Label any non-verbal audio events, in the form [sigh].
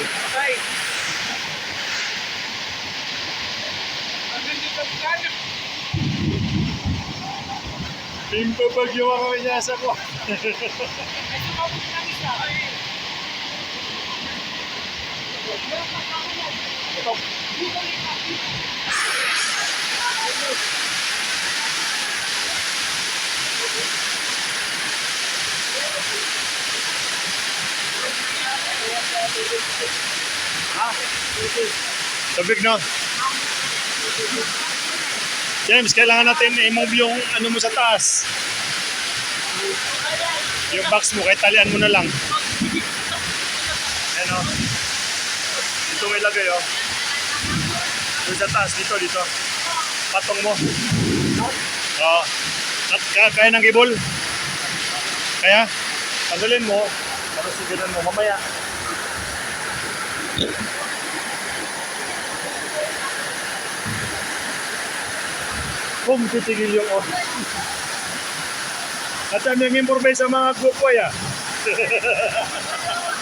Patay. Ang ganda ng plano. Pimpo pag yung mga kanyasa ko. Ay, sumabot ng isa. Ay. Ito. Ha? Tubig no? James, kailangan natin i-move yung ano mo sa taas. Yung box mo, kahit talian mo na lang. Ayan o. Dito mo ilagay o. Doon sa taas, dito, dito. Patong mo. Oo. At kaya, kaya ng gibol. Kaya, tanggalin mo. Tapos sigaran mo mamaya. Kung titigil yung off. At ano yung improvise sa mga grupo ya? [laughs]